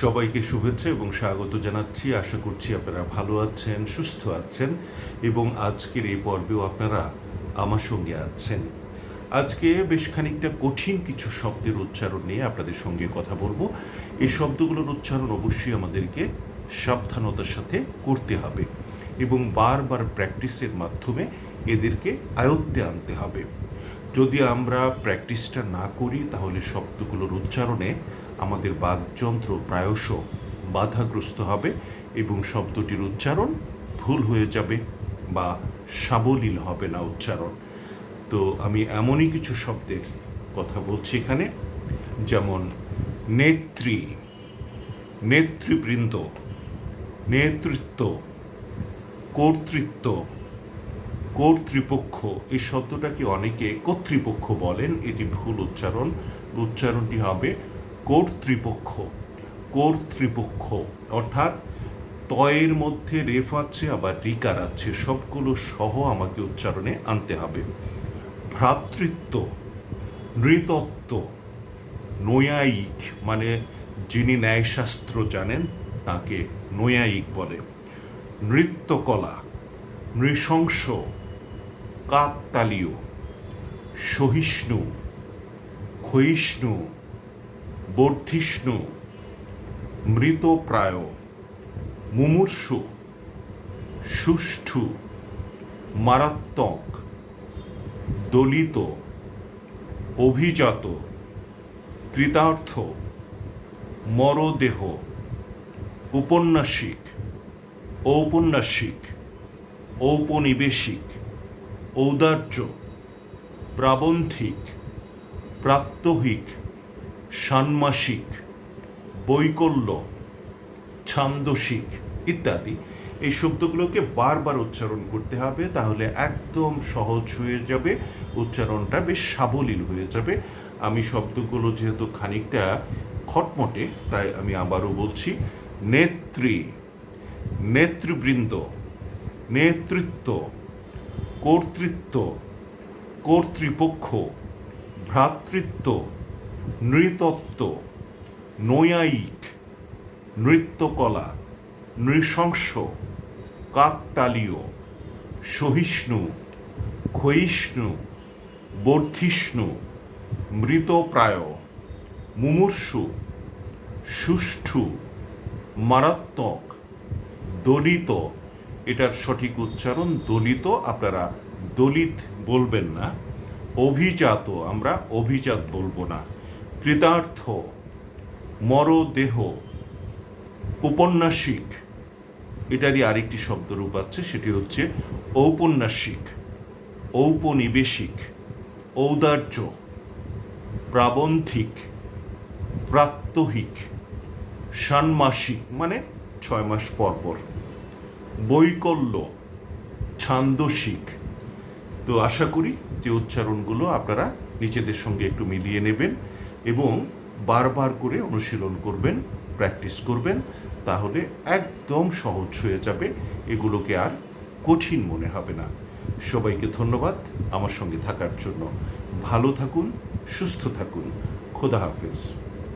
সবাইকে শুভেচ্ছা এবং স্বাগত জানাচ্ছি। আশা করছি আপনারা ভালো আছেন, সুস্থ আছেন এবং আজকের এই পর্বেও আপনারা আমার সঙ্গে আছেন। আজকে বেশ খানিকটা কঠিন কিছু শব্দের উচ্চারণ নিয়ে আপনাদের সঙ্গে কথা বলব। এই শব্দগুলোর উচ্চারণ অবশ্যই আমাদেরকে সাবধানতার সাথে করতে হবে এবং বারবার প্র্যাকটিসের মাধ্যমে এদেরকে আয়ত্তে আনতে হবে। যদি আমরা প্র্যাকটিসটা না করি, তাহলে শব্দগুলোর উচ্চারণে আমাদের বাকযন্ত্র প্রায়শ বাধাগ্রস্ত হবে এবং শব্দটির উচ্চারণ ভুল হয়ে যাবে বা সাবলীল হবে না উচ্চারণ। তো আমি এমনই কিছু শব্দের কথা বলছি এখানে, যেমন নেত্রী, নেতৃবৃন্দ, নেতৃত্ব, কর্তৃত্ব, কর্তৃপক্ষ। এই শব্দটাকে অনেকে কর্তৃপক্ষ বলেন, এটি ভুল উচ্চারণ। উচ্চারণটি হবে কর্তৃপক্ষ কর্তৃপক্ষ অর্থাৎ তয়ের মধ্যে রেফ আছে, আবার রিকার আছে, সবগুলো সহ আমাকে উচ্চারণে আনতে হবে। ভ্রাতৃত্ব নৃতত্ব নৈয়ায়িক মানে যিনি ন্যায়শাস্ত্র জানেন, তাকে নৈয়ায়িক বলে। নৃত্যকলা, নৃশংস, কাকতালীয়, সহিষ্ণু, ক্ষয়িষ্ণু বর্ধিষ্ণু, মৃতপ্রায়, মুমূর্ষু, সুষ্ঠু, মারাত্মক, দলিত, অভিজাত, কৃতার্থ, মরদেহ উপন্যাসিক ঔপন্যাসিক, ঔপনিবেশিক, ঔদার্য, প্রাবন্ধিক, প্রাত্যহিক ষান্মাসিক, বৈকল্য, ছান্দসিক ইত্যাদি। এই শব্দগুলোকে বারবার উচ্চারণ করতে হবে, তাহলে একদম সহজ হয়ে যাবে, উচ্চারণটা বেশ সাবলীল হয়ে যাবে। আমি শব্দগুলো যেহেতু খানিকটা খটমটে, তাই আমি আবারও বলছি, নেত্রী, নেতৃবৃন্দ, নেতৃত্ব, কর্তৃত্ব, কর্তৃপক্ষ, ভ্রাতৃত্ব নৃতত্ব নৈয়ায়িক, নৃত্যকলা, নৃশংস, কাকতালীয়, সহিষ্ণু, ক্ষয়িষ্ণু, বর্ধিষ্ণু, মৃতপ্রায়, মুমূর্ষু, সুষ্ঠু, মারাত্মক, দলিত। এটার সঠিক উচ্চারণ দলিত, আপনারা দলিত বলবেন না। অভিজাত, আমরা অভিজাত বলব না। কৃতার্থ, মরদেহ উপন্যাসিক এটারই আরেকটি শব্দরূপ আছে, সেটি হচ্ছে ঔপন্যাসিক, ঔপনিবেশিক, ঔদার্য, প্রাবন্ধিক, প্রাত্যহিক, ষান্মাসিক মানে ছয় মাস পর পর। বৈকল্য, ছান্দসিক। তো আশা করি যে উচ্চারণগুলো আপনারা নিজেদের সঙ্গে একটু মিলিয়ে নেবেন। এবং বারবার করে অনুশীলন করবেন, প্র্যাকটিস করবেন, তাহলে একদম সহজ হয়ে যাবে। এগুলোকে আর কঠিন মনে হবে না। সবাইকে ধন্যবাদ আমার সঙ্গে থাকার জন্য। ভালো থাকুন, সুস্থ থাকুন। খোদা হাফেজ।